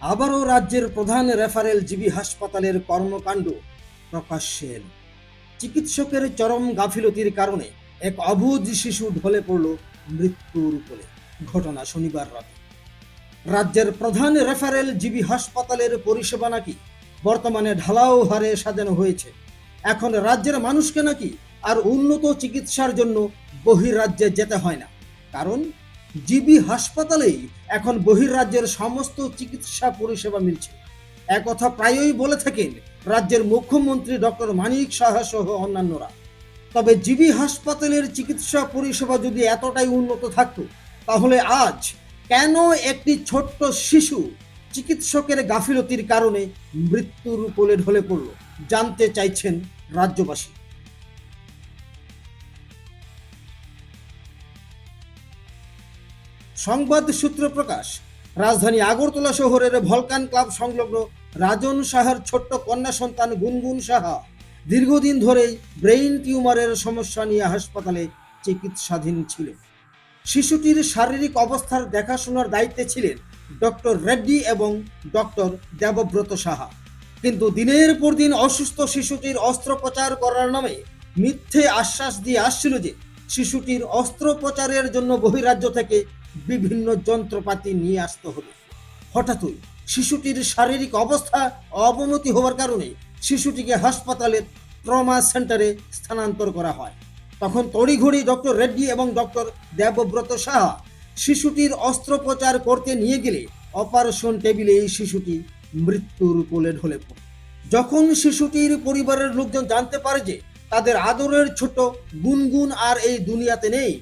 আবারও রাজ্যের প্রধান রেফারেল জিবি হাসপাতালের কর্মকাণ্ড প্রকাশ্যে। চিকিৎসকের চরম গাফিলতির কারণে এক অবুধ শিশু ঢলে পড়ল মৃত্যুর কোলে। ঘটনা শনিবার রাতে। রাজ্যের প্রধান রেফারেল জিবি হাসপাতালের পরিষেবা নাকি বর্তমানে ঢালাও হারে সাজানো হয়েছে। এখন রাজ্যের মানুষকে নাকি আর উন্নত চিকিৎসার জন্য বহির্রাজ্যে যেতে হয় না। কারণ জিবি হাসপাতালেই এখন বহির্রাজ্যের সমস্ত চিকিৎসা পরিষেবা মিলছে। একথা প্রায়ই বলে থাকেন রাজ্যের মুখ্যমন্ত্রী ডক্টর মানিক সাহা সহ অন্যান্যরা। তবে জিবি হাসপাতালের চিকিৎসা পরিষেবা যদি এতটাই উন্নত থাকত, তাহলে আজ কেন একটি ছোট্ট শিশু চিকিৎসকের গাফিলতির কারণে মৃত্যুর কোলে ঢলে পড়ল, জানতে চাইছেন রাজ্যবাসী। সংবাদ সূত্র প্রকাশ, রাজধানী আগরতলা শহরের ভলকান ক্লাব সংলগ্ন রাজন সাহার ছোট্ট কন্যা সন্তান গুনগুন সাহা দীর্ঘদিন ধরেই ব্রেইন টিউমারের সমস্যা নিয়ে হাসপাতালে চিকিৎসাধীন ছিল শিশুটির শারীরিক অবস্থার দেখাশোনার দায়িত্বে ছিলেন ডক্টর রেড্ডি এবং ডক্টর দেবব্রত সাহা। কিন্তু দিনের পর দিন অসুস্থ শিশুটির অস্ত্রোপচার করার নামে মিথ্যে আশ্বাস দিয়ে আসছিল যে, শিশুটির অস্ত্রোপচারের জন্য বহিরাজ্য থেকে বিভিন্ন যন্ত্রপাতি নিয়ে আসতে হবে। হঠাৎই শিশুটির শারীরিক অবস্থা অবনতি হওয়ার কারণে শিশুটিকে হাসপাতালের ট্রমা সেন্টারে স্থানান্তর করা হয়। তখন তড়িঘড়ি ডক্টর রেড্ডি এবং ডক্টর দেবব্রত সাহা শিশুটির অস্ত্রোপচার করতে নিয়ে গেলে অপারেশন টেবিলে এই শিশুটি মৃত্যুর কোলে ঢলে পড়ে। যখন শিশুটির পরিবারের লোকজন জানতে পারে যে তাদের আদরের ছোট গুনগুন আর এই দুনিয়াতে নেই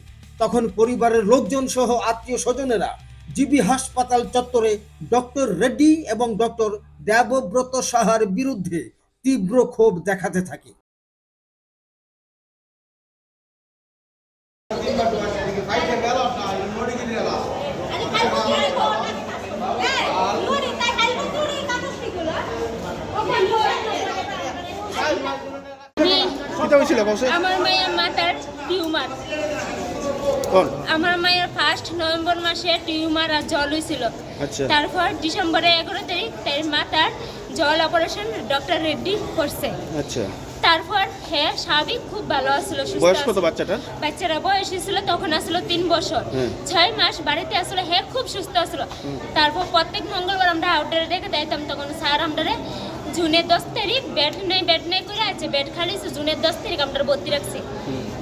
তখন পরিবারের লোকজন সহ আত্মীয় স্বজনেরা জিবি হাসপাতাল চত্বরে ডক্টর রেড্ডি এবং ডক্টর দেবব্রত সাহার বিরুদ্ধে তীব্র ক্ষোভ দেখাতে থাকে। আমার মায়ের মাথার টিউমার। কোন আমার মায়ের ফার্স্ট নভেম্বর মাসে টিউমার আর জল হয়েছিল। আচ্ছা। তারপর ডিসেম্বরে এগারো তারিখ মাথার জল অপারেশন ডক্টর রেড্ডি করছে। আচ্ছা। তারপর হ্যাঁ স্বাভাবিক খুব ভালো আসলো সুস্থ বয়স কত আছিল। বাচ্চারা বয়স ছিল তখন আসলো তিন বছর। ছয় মাস বাড়িতে আসলো হ্যাঁ খুব সুস্থ আসলো। তারপর প্রত্যেক মঙ্গলবার আমরা আউটডোরে রেখে দিতাম তখন স্যার আমরা জুনের দশ তারিখ, বেড নেই বেড নেই করে আছে, বেড খালি আছে, জুনের দশ তারিখ আমরা ভর্তি রাখছি।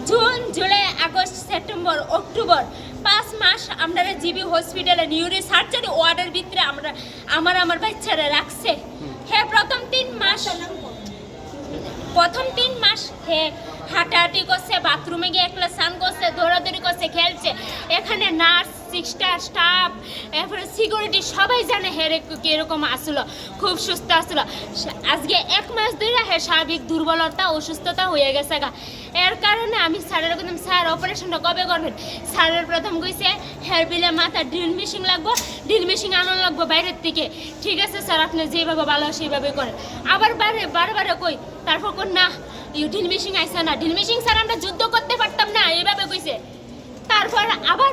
June, July, August, September, October, পাঁচ মাস আমরা জিবি হসপিটালে নিউরি সার্জারি ওয়ার্ডের ভিতরে আমরা আমার আমার বাচ্চারা রাখছে। হ্যাঁ প্রথম তিন মাস প্রথম তিন মাস হে, হাঁটাহাঁটি করছে, বাথরুমে গিয়ে একলা স্নান করছে, দৌড়াদৌড়ি করছে, খেলছে। এখানে নার্স সিস্টার স্টাফ, এরপরে সিকিউরিটি সবাই জানে হে রে কীরকম আসলো, খুব সুস্থ আসলো। আজকে এক মাস ধরে হে স্বাভাবিক দুর্বলতা, অসুস্থতা হয়ে গেছে গা। এর কারণে আমি স্যারের বললাম, স্যার, অপারেশনটা কবে করবেন? স্যারের প্রথম কইছে হেয়ার বিলে মাথা ড্রিল মেশিন লাগবো, ড্রিল মেশিন আনানো লাগবো বাইরের থেকে। ঠিক আছে স্যার, আপনি যেভাবে ভালো সেইভাবে করেন। আবার বারে বারবার কই, তারপর কোন না ঢিল মেশিন আইসা না। ঢিল মেশিন স্যার, আমরা যুদ্ধ করতে পারতাম না, এইভাবে কইছে। তারপর আবার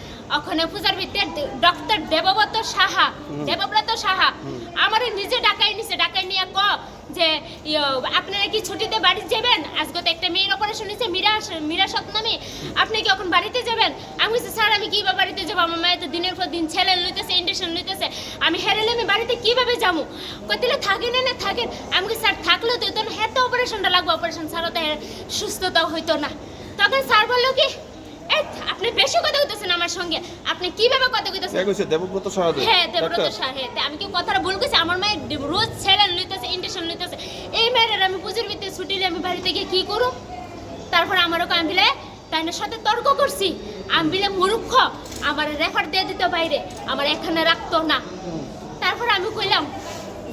ওখানে পূজার ভিতরে ডক্টর দেবব্রত সাহা দেবব্রত সাহা। আমার নিজে ডাকাই নিছে ডাকাই নিয়ে ক যে ইয়ো, আপনারা কি ছুটিতে বাড়ি যাবেন? আজকে তো একটা মেয়ের অপারেশন হয়েছে মীরা মীরা সৎনামে। আপনি কি এখন বাড়িতে যাবেন? আমি বলছি, স্যার আমি কীভাবে বাড়িতে যাব? আমার মায়ের তো দিনের পর দিন ছেলে লইতেছে ইন্ডেকশন লইতেছে। আমি হেরেলে আমি বাড়িতে কীভাবে যাব? কইলে থাকেন না থাকেন। আমি বলি, স্যার থাকলেও তো তখন হ্যাঁ তো অপারেশনটা লাগবে অপারেশন ছাড়া তো সুস্থতাও হইতো না। তখন স্যার বলল কি আপনি বেশি কথা কইতেছেন আমার সঙ্গে। আপনি কীভাবে কথা কইতেছেন? কে কইছে দেবব্রত সাহায্য হ্যাঁ দেবব্রত সাহে আমি কি কথাটা ভুল কইছি? আমার মায়ের রোজ ছেড়ে লইতেছে ইন্ডেকশন লইতেছে। এই মেয়ের আমি পুজোর ভিতরে ছুটি আমি বাড়িতে গিয়ে কি করব তারপর আমারও কামবিলে তাইনের সাথে তর্ক করছি? আমি বিলে মূর্খ আমার রেফার দিয়ে দিত বাইরে আমার এখানে রাখতো না। তারপর আমি কইলাম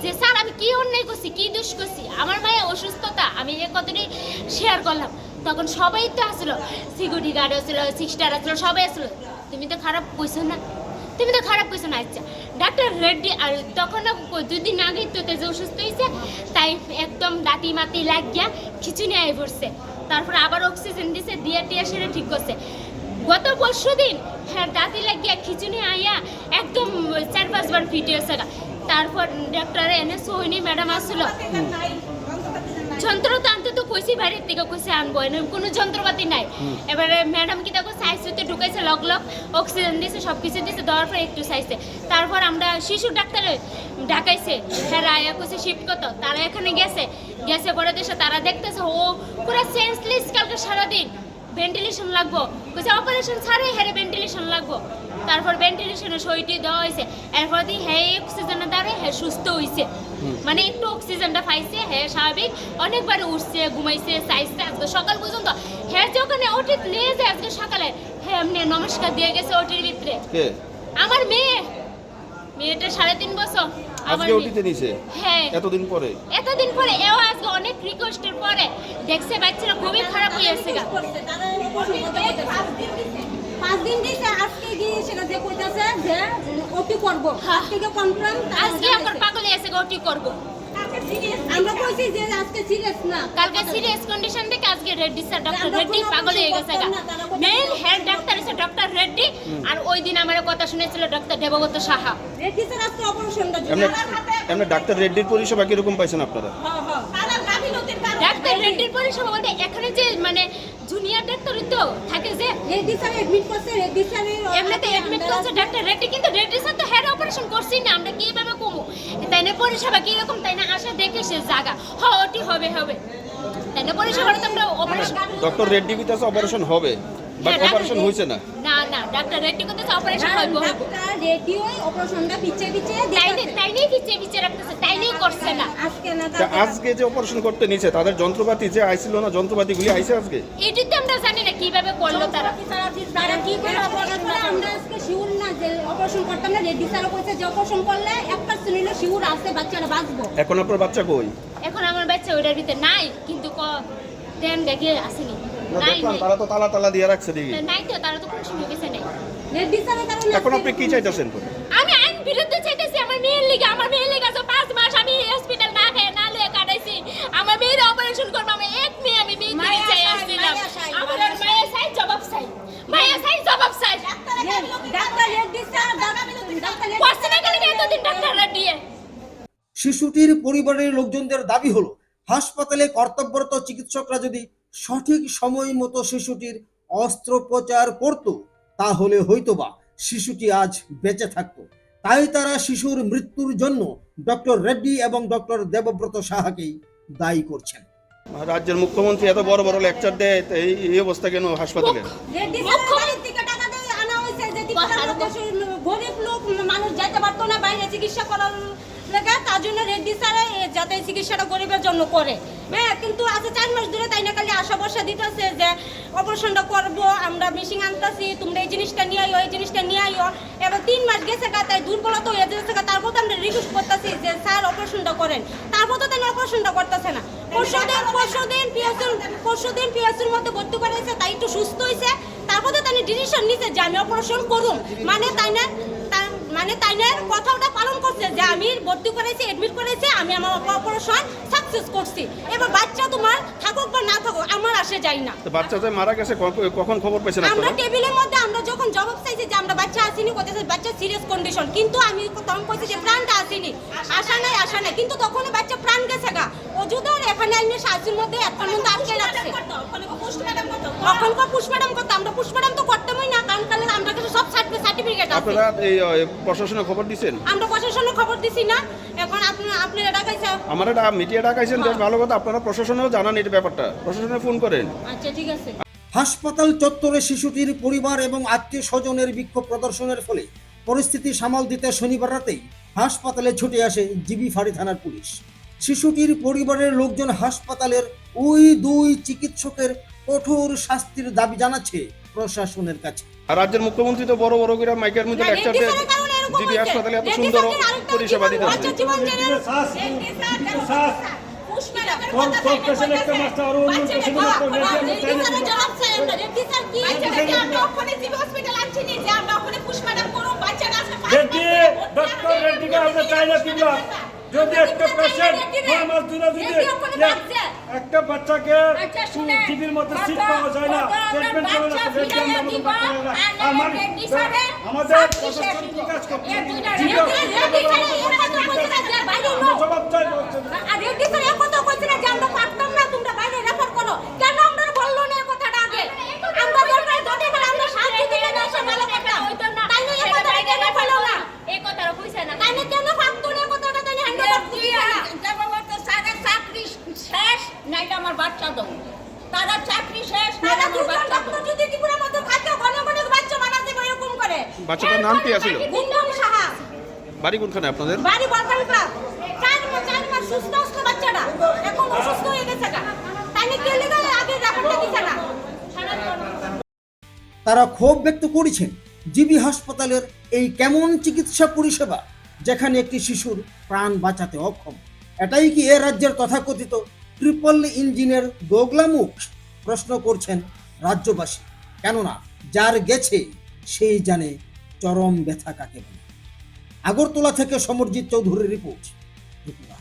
যে স্যার আমি কি অন্যায় করছি কি দোষ করছি? আমার মায়ের অসুস্থতা আমি এ কতটি শেয়ার করলাম। তখন সবাই তো আসলো। সিকিউরিটি গার্ড আসলো সিস্টার আসলো, সবাই আসলো। তুমি তো খারাপ কইছো না? তুমি তো খারাপ কইছো না আচ্ছা। ডাক্তার রেড্ডি আর তখন দুদিন আগে তো তেজে অসুস্থ হয়েছে তাই একদম দাঁতি মাতি লাগিয়া খিচুনি আই পড়ছে। তারপর আবার অক্সিজেন দিছে, দিয়ে টিয়া সেরে ঠিক করছে। গত পরশু দিন হ্যাঁ দাঁতি লাগিয়া খিচুনি আইয়া একদম চার পাঁচবার ফিটে গা। তারপর ডাক্তার এনে সোহিনী ম্যাডাম আসলো। যন্ত্র তো আনতে তো কইছি বাইরের থেকে কইছে আনব এনে কোনো যন্ত্রপাতি নাই। এবারে ম্যাডাম কি দেখো সাইজতে ঢুকাইছে লগ লগ অক্সিজেন দিছে সব কিছু দিছে দেওয়ার পর একটু সাইজে তারপর আমরা শিশু ডাক্তারে ডাকাইছে হ্যাঁ আয়া কইছে শিফট কত তারা এখানে গেছে। গেছে পরে দেশে তারা দেখতেছে ও পুরো সেন্সলেস কালকে সারাদিন। ভেন্টিলেশন লাগবো। কইছে অপারেশন ছাড়ে হ্যাঁ ভেন্টিলেশন লাগবো। তারপর ভেন্টিলেশনে সইটি দেওয়া হয়েছে এরপর দিয়ে হ্যাঁ অক্সিজেনে দ্বারা হ্যাঁ সুস্থ হয়েছে মানে একটু অক্সিজেনটা পাইছে হ্যাঁ স্বাভাবিক। অনেকবার উঠছে ঘুমাইছে চাইছে আজকে সকাল পর্যন্ত। হ্যাঁ যে ওখানে ওটি নিয়ে যায় আজকে সকালে। হ্যাঁ এমনি নমস্কার দিয়ে গেছে ওটির ভিতরে। কে? আমার মেয়ে। মেয়েটা সাড়ে তিন বছর আজকে। ওটিতে নিছে? হ্যাঁ। এতদিন পরে? এতদিন পরে এও আজকে অনেক রিকোয়েস্টের পরে। দেখছে বাচ্চারা খুবই খারাপ হয়ে গেছে পাঁচ দিন দিছে আজকে গিয়ে সেটা যে কইতাছে যে ওটি করব। হ্যাঁ। আজকে কনফার্ম আজকে আবার পাগল গেছে গা, ওটি করব। আমরা কইছি যে আজকে সিরিয়াস না। কালকে সিরিয়াস কন্ডিশন থেকে আজকে রেড্ডি স্যার ডক্টর রেড্ডি পাগল হয়ে গেছে গা। মেন হেড ডাক্তার আছে ডক্টর রেড্ডি আর ওই দিন আমার কথা শুনেছিল ডক্টর দেবগত সাহা। রেডি স্যার আজকে অপারেশনটা এমনি ডাক্তার রেড্ডির পরিষেবা কীরকম পাইছেন আপনারা? হ্যাঁ হ্যাঁ। কারণে ডাক্তার পরিষেবা বলতে এখানে যে মানে জুনিয়র ডাক্তারই তো থাকে যে। রেডি স্যার এডমিট করছে রেডি স্যারের এমনিতে অ্যাডমিট করছে ডাক্তার রেড্ডি কিন্তু রেড্ডি স্যার তো হেড অপারেশন করছি না আমরা কীভাবে কমু? তাই না পরিষেবা কীরকম তাই না আসা দেখে সে জায়গা হ ওটি হবে হবে। তাই না পরিষেবাটা তো আমরা অপারেশন ডক্টর রেড্ডি বিতাছে অপারেশন হবে। বাট হ্যাঁ, অপারেশন হয়েছে না। না না ডাক্তার রেড্ডি করতেছে অপারেশন হইব হইব অপারেশনটা পিছিয়ে পিছিয়ে তাই দেখতেছে। পিছিয়ে পিছিয়ে রাখতেছে তাই করছে না। আজকে না তা আজকে যে অপারেশন করতে নিছে তাদের যন্ত্রপাতি যে আইছিল না যন্ত্রপাতিগুলি আইছে আজকে? এটি তো আমরা জানি না কীভাবে করল তারা। তারা কি করে অপারেশন করে আমরা আজকে শিওর না যে অপারেশন করতাম না রেডি কইছে যে অপারেশন করলে এক পার্সেন্ট হইলে শিওর আছে বাচ্চারা বাঁচবো। এখন আপনার বাচ্চা কই? এখন আমার বাচ্চা ওইটার ভিতরে নাই কিন্তু ক দেন আসেনি। নাই। তারা তো তালা তালা দিয়ে রাখছে দেখি। নাই তো তারা তো কোন সময় গেছে নাই। এখন আপনি কি চাইতেছেন আমি আইন বিরুদ্ধে চাইতেছি আমার মেয়ের লিগে আমার মেয়ের লিগে আজ পাঁচ মাস আমি হসপিটাল না খেয়ে না লয়ে কাটাইছি। আমার মেয়ের অপারেশন করব আমি এক মেয়ে আমি মেয়ে মায়া চাই আসছিলাম। আমার মায়া আর চাই জবাব চাই। মায়া চাই জবাব চাই। ডাক্তার রেডি স্যার ডাক্তার না কেন এতদিন ডাক্তাররা দিয়ে। শিশুটির পরিবারের লোকজনদের দাবি হলো হাসপাতালে কর্তব্যরত চিকিৎসকরা যদি সঠিক সময় মতো শিশুটির অস্ত্রোপচার করত তাহলে হয়তোবা শিশুটি আজ বেঁচে থাকতো। তাই তারা শিশুর মৃত্যুর জন্য ডক্টর রেড্ডি এবং ডক্টর দেবব্রত সাহাকেই দায়ী করছেন। রাজ্যের মুখ্যমন্ত্রী এত বড় বড় লেকচার দেয় এই এই অবস্থা কেন হাসপাতালে রেডি স্যারের বাড়ির থেকে টাকা দিয়ে আনা হয়েছে যে বাহার দেশের গরিব লোক, মানুষ যাইতে পারতো না, বাইরে চিকিৎসা করার লেগে, তার জন্য রেড্ডি স্যারে যাতে চিকিৎসাটা গরিবের জন্য করে। হ্যাঁ কিন্তু আজ চার মাস ধরে তাই না, খালি আশা বর্ষা দিতেছে যে অপারেশনটা করব, আমরা মেশিন আনতেছি, তোমরা এই জিনিসটা নিয়ে আইও, এই জিনিসটা নিয়ে আইও। এবার তিন মাস গেছে গা, তাই দুর্বলতা হয়ে যাচ্ছে গা, তারপর তো আমরা রিকোয়েস্ট করতেছি যে স্যার অপারেশনটা করেন। তারপর তো তাই অপারেশনটা করতেছে না। পরশু দিন পরশু দিন পিএসসির পরশু দিন পিএসসির মধ্যে ভর্তি করেছে তাই একটু সুস্থ হয়েছে তারপর তো তাই ডিসিশন নিছে যে আমি অপারেশন করুম। মানে তাই না? মানে তাই না? কথাটা পালন করছে যে আমি ভর্তি করেছি এডমিট করেছি, আমি আমার অপারেশন সাকসেস করছি। এবার বাচ্চা তোমার থাকুক বা না থাকুক আমার আসে যাই না। তো বাচ্চা যে মারা গেছে কখন খবর পেয়েছেন আমরা আপনারা? টেবিলের মধ্যে আমরা যখন জবাব চাইছি যে আমরা বাচ্চা আসেনি কোথায় বাচ্চা সিরিয়াস কন্ডিশন কিন্তু আমি তখন কইছি যে প্রাণটা আসেনি। আশা নাই আশা নাই। কিন্তু তখন বাচ্চা প্রাণ গেছে গা। অযুদার এখানে আইনে শাশুর মধ্যে এখন মধ্যে আটকে রাখছে। তখন কো পুষ ম্যাডাম করতো আমরা পুষ ম্যাডাম তো করতামই না। কারণ কারণ আমরা কাছে সব সার্টিফিকেট আছে। আপনারা এই প্রশাসনে খবর দিচ্ছেন আমরা প্রশাসনে খবর দিছি না। এখন আপনি আপনারা ডাকাইছে আমার মিডিয়া ডাকাইছেন বেশ ভালো কথা। আপনারা প্রশাসনেও জানান এই ব্যাপারটা। প্রশাসনে ফোন করেন। আচ্ছা ঠিক আছে। হাসপাতাল চত্বরে শিশুটির পরিবার এবং আত্মীয় স্বজনের বিক্ষোভ প্রদর্শনের ফলে পরিস্থিতি সামাল দিতে শনিবার রাতেই হাসপাতালে ছুটে আসে জিবি ফাঁড়ি থানার পুলিশ। শিশুটির পরিবারের লোকজন হাসপাতালের ওই দুই চিকিৎসকের কঠোর শাস্তির দাবি জানাচ্ছে প্রশাসনের কাছে। আর রাজ্যের মুখ্যমন্ত্রী তো বড় বড় করে মাইকের মধ্যে লেকচার জিবি হাসপাতালে এত সুন্দর পরিষেবা দিতে ডক্টর রেড্ডিকে আমরা চাই না কিংবা যদি একটা পেশেন্ট মাস ধরে যদি একটা বাচ্চাকে আচ্ছা। টিভির মধ্যে সিট পাওয়া যায় না। ট্রিটমেন্ট করে না দিবা, করতে না। আমার আমাদের প্রশাসন কি কাজ করছে। জবাব চাই আর রেড্ডি স্যার এ কথা কইছে না যে আমরা পারতাম না তোমরা বাইরে রেফার করো কেন আমরা বলল না এই কথাটা আগে আমরা দরকার যদি না আমরা সাহায্য দিলে না সে ভালো কথা হইতো না তাইলে এই সেটা কথাটা বাইরে কেন রেফার বলল না এই কথাটা কইছে না তাইলে কেন ভাবতো না এই কথাটা তাইলে হ্যান্ড ওভার দিছে না চাকরি শেষ নাইলে আমার বাচ্চা দাও তারা চাকরি শেষ নাইলে তারা আমার দুজন বাচ্চা দাও ডক্টর যদি ত্রিপুরার মধ্যে থাকে ঘন ঘন বাচ্চা বানাতে এরকম করে বাচ্চাটার নাম কি আছিল? বাড়ি কোনখানে? আপনাদের? বাড়ি বলকান ক্লাব। চার মাস চার মাস সুস্থ আসলো বাচ্চাটা। এখন অসুস্থ হয়ে গেছে গা। তাইলে কে লিগে আগে রেফারটা দিছে না তারা ক্ষোভ ব্যক্ত করেছেন জিবি হাসপাতালের এই কেমন চিকিৎসা পরিষেবা যেখানে একটি শিশুর প্রাণ বাঁচাতে অক্ষম। এটাই কি এ রাজ্যের তথাকথিত ট্রিপল ইঞ্জিনের দোগলামুখ প্রশ্ন করছেন রাজ্যবাসী। কেননা যার গেছে সেই জানে চরম ব্যথা কাকে বলে? আগরতলা থেকে সমরজিৎ চৌধুরীর রিপোর্ট ত্রিপুরা